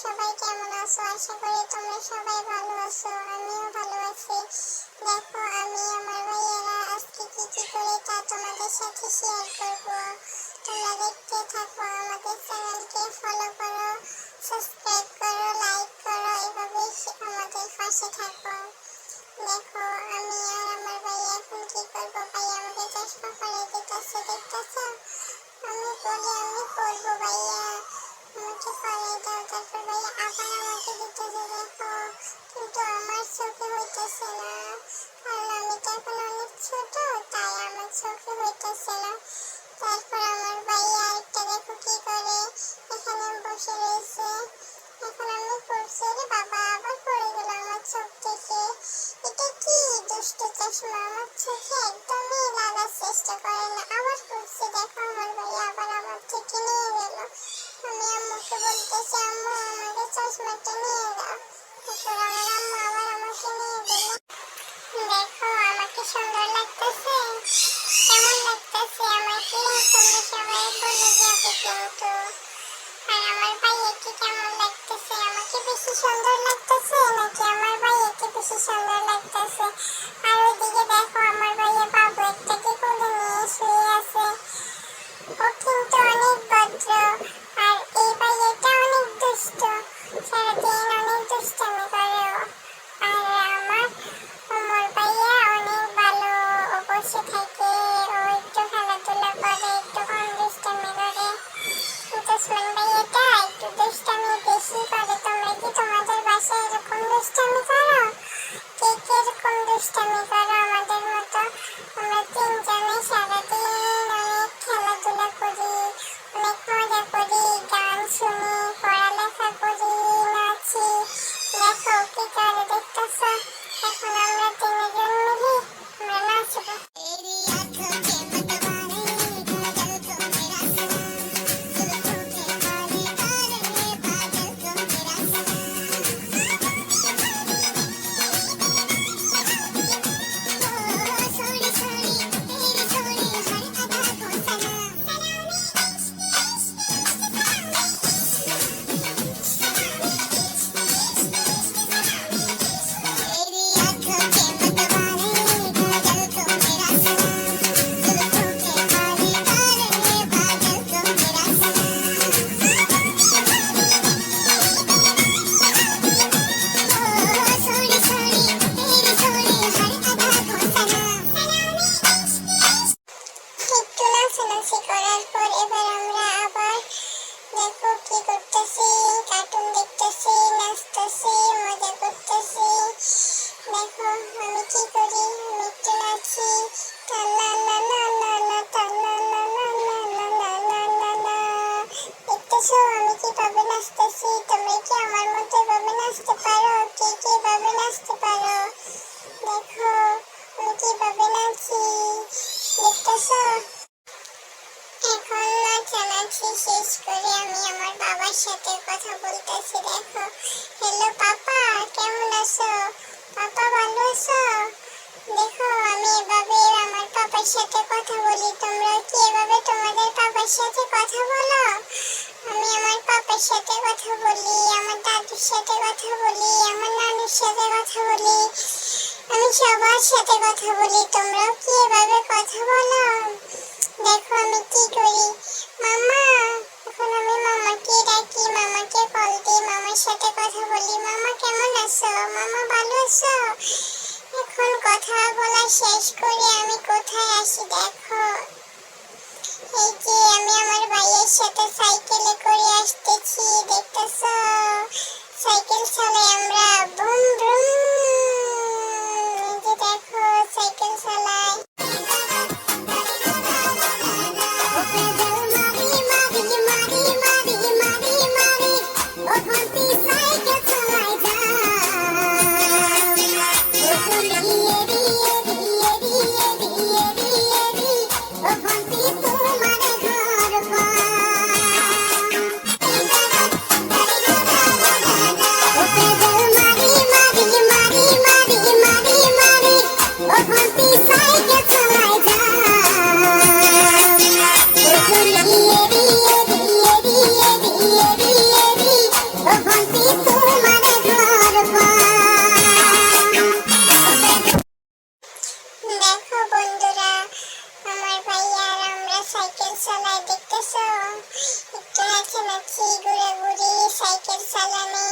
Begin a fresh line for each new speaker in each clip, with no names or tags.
সবাই কেমন আছো? আশা করি তোমরা সবাই ভালো আছো, আমিও ভালো আছি। দেখো, আমি আমার ভাইয়েরা আজকে কি কি করে তা তোমাদের সাথে শেয়ার করব। তোমরা দেখতে থাকো, আমাদের চ্যানেলকে ফলো করো সাবস্ক্রাইব করো লাইক করো এভাবে আমাদের পাশে থাকো। দেখো, আমি আর আমার ভাই এখন কি করব? ভাই আমাকে চশমা পরে দিতেছে, দেখতেছো? আমি বলি, আমি করব ভাইয়া। আমাকে পরে দাও, তারপর ভাইয়া আবার আমাকে দিতেছে দেখো। কিন্তু আমার চোখে হইতেছে না। কারণ আমি তো এখন অনেক ছোট, তাই আমার চোখে হইতেছে না। তারপর আমার ভাইয়া আরেকটা দেখো কি করে। এখানে বসে রয়েছে। এখন আমি করছি রে বাবা, আবার পড়ে গেল আমার চোখ থেকে। এটা কি দুষ্ট চশমা? আমার চোখে একদমই লাগার চেষ্টা করে না। আবার করছে দেখো আমার ভাই আবার আমার থেকে নিয়ে গেল। আমি আম্মুকে বলতেছি, আম্মু আমাকে চশমাটা নিয়ে দাও আমার আম্মু আবার আমাকে নিয়ে দিল দেখো, আমাকে সুন্দর লাগতেছে। কেমন লাগতেছে আমাকে? তোমরা সবাই বলে যাবে কিন্তু আর আমার ভাইয়াকে কেমন লাগতেছে? আমাকে বেশি সুন্দর লাগতেছে নাকি আমার শেষ করে আমি আমার বাবার সাথে কথা বলতেছি, দেখো। হ্যালো পাপা, কেমন আছো? পাপা, ভালো আছো? দেখো, আমি এভাবে আমার পাপার সাথে কথা বলি, তোমরা কি এভাবে তোমাদের পাপার সাথে কথা বলো? আমি আমার পাপার সাথে কথা বলি, আমার দাদুর সাথে কথা বলি, আমার নানুর সাথে কথা বলি, আমি সবার সাথে কথা বলি, তোমরাও কি এভাবে কথা বলো? দেখো, আমি কি করি? মামা মামার সাথে কথা বলি। মামা, কেমন আছো? মামা, ভালো আছো? এখন কথা বলা শেষ করে আমি কোথায় আসি দেখো। এই যে আমি আমার ভাইয়ের সাথে সাইকেলে করে আসতেছি, দেখতেছো? সাইকেল চালাই আমরা। Boom boom. যে দেখো সাইকেল সাইকেল চালায়, দেখতেছো? একটু নাচে নাচি ঘুরাঘুরি, সাইকেল চালানো?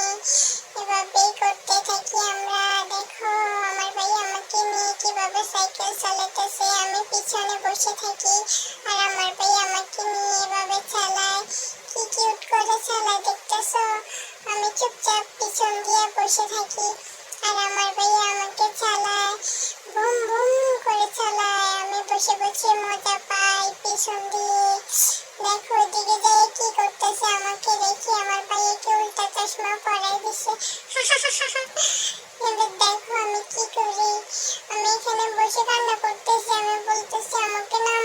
এভাবেই করতে থাকি আমরা। দেখো, আমার ভাই আমাকে নিয়ে কীভাবে সাইকেল চালাতেছে। আমি পিছনে বসে থাকি, আর আমার ভাই আমাকে নিয়ে এভাবে চালায়। কি কিউট করে চালায়, দেখতেছো? আমি চুপচাপ পিছন দিয়ে বসে থাকি, আর আমার ভাই আমাকে চালায়। বুম বুম করে চালায়। আমি বসে বসে মজা পাই। পিছন দিয়ে দেখো ওইদিকে যাই কি করতেছে আমাকে দেখি আমার ভাইকে উল্টা চশমা পরাই দিছে। দেখো আমি কি করি? আমি এখানে বসে কান্না করতেছি, আমি বলতেছি আমাকে নামাই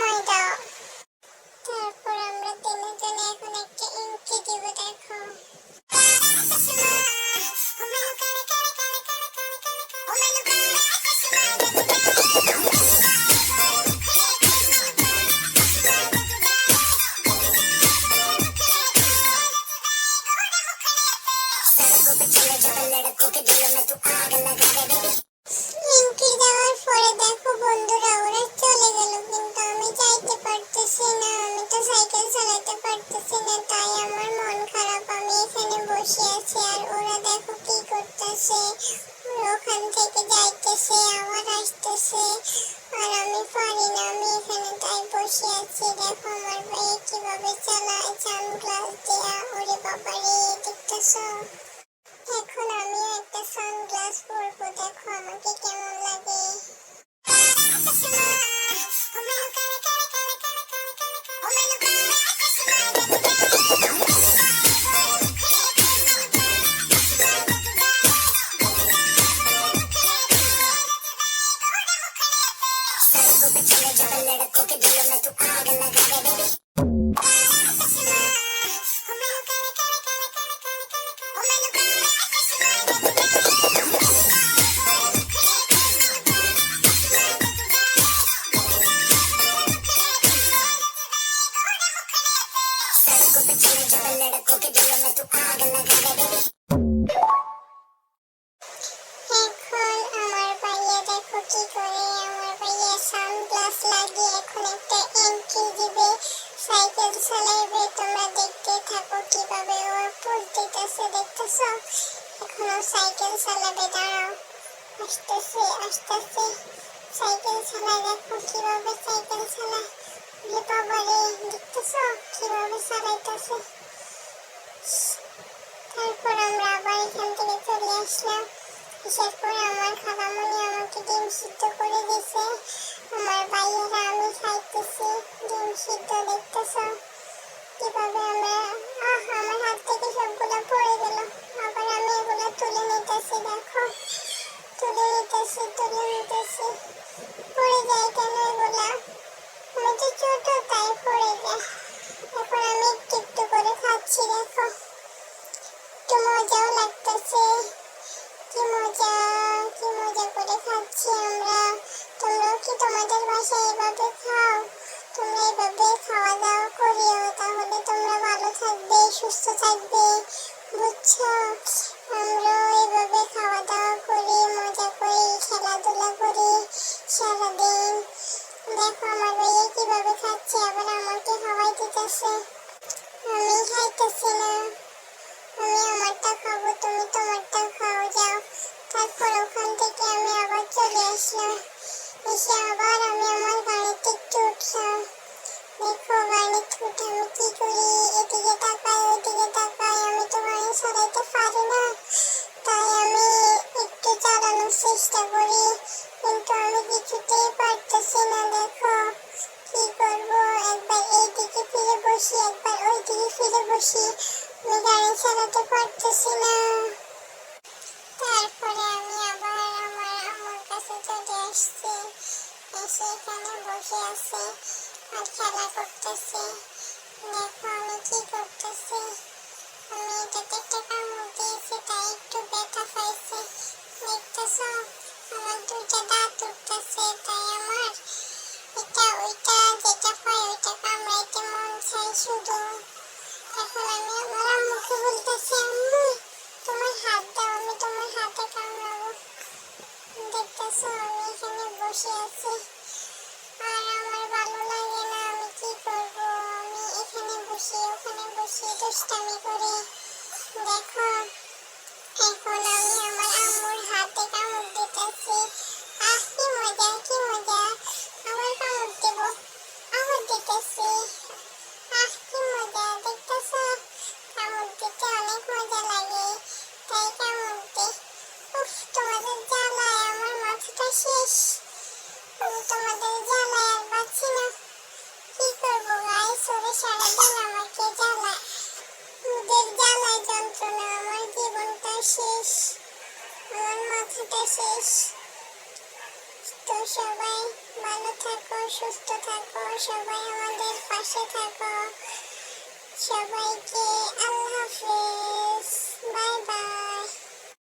ওরা ওখান থেকে যাইতেছে, আবার আসতেছে। আর আমি পারি না, আমি এখানে তাই বসে আছি। দেখো আমার ভাই কীভাবে চালায় সানগ্লাস দেয়া। ওরে বাবারে দেখতেছো? এখন আমিও একটা সানগ্লাস পরবো। দেখো আমাকে কেমন লাগে। কি করে আমার ভাইয়া সানগ্লাস লাগিয়ে এখন একটা এন্ট্রি দিবে? সাইকেল চালাইবে, তোমরা দেখতে থাকো কীভাবে ও পোজ দিতেছে, দেখতেছো? এখন সাইকেল চালাবে, দাঁড়াও। আসতেছে আসতেছে। সাইকেল চালায় দেখো কীভাবে সাইকেল চালায়। রে বাবারে দেখতেছো কীভাবে চালাইতেছে? তারপর আমরা আবার এখান থেকে চলে আসলাম। আসার করে আমার খালামণি আমাকে ডিম সিদ্ধ করে দিছে আমার ভাইয়েরা, আমি খাইতেছি, ডিম সিদ্ধ দেখতেছ? কীভাবে আমরা আহ, আমার হাত থেকে সবগুলো পড়ে গেল। আবার আমি তোমাদের বাসায় এভাবে খাও। তোমরা এভাবে খাওয়া দাওয়া করিও, তাহলে তোমরা ভালো থাকবে, সুস্থ থাকবে, বুঝছ? আমরাও এভাবে খাওয়া দাওয়া করি, মজা করি, খেলাধুলা করি সারাদিন। দেখো, আমার ভাইয়া কীভাবে খাচ্ছে, আবার আমাকে খাওয়াই দিতেছে। আমি খাইতেছি না। আমি আমারটা খাব, তুমি তোমারটা খাও, যাও। তারপর ওখান থেকে আমি আবার চলে আসলাম। এসে আবার আমি আমার গাড়িতে একটু দেখো, গাড়িতে আমি কি করি? এদিকে তাকাই ওইদিকে তাকাই। আমি তো গাড়ি চালাইতে পারি না। তাই আমি একটু চালানোর চেষ্টা করি। কিন্তু আমি কিছুতেই পারতেছি না। দেখো, কি করব? একবার এইদিকে ফিরে বসি, একবার ওইদিকে ফিরে বসি। আমি গাড়ি চালাতে পারতেছি না। তারপরে আমি আবার আসছি। এসে বসে আছে খেলা করতেছে। দেখো আমি কি করতেছি শেষ আমার মাথাটা শেষ। তো সবাই ভালো থাকো, সুস্থ থাকো, সবাই আমাদের পাশে থাকো। সবাইকে আল্লাহ হাফেজ। Bye bye.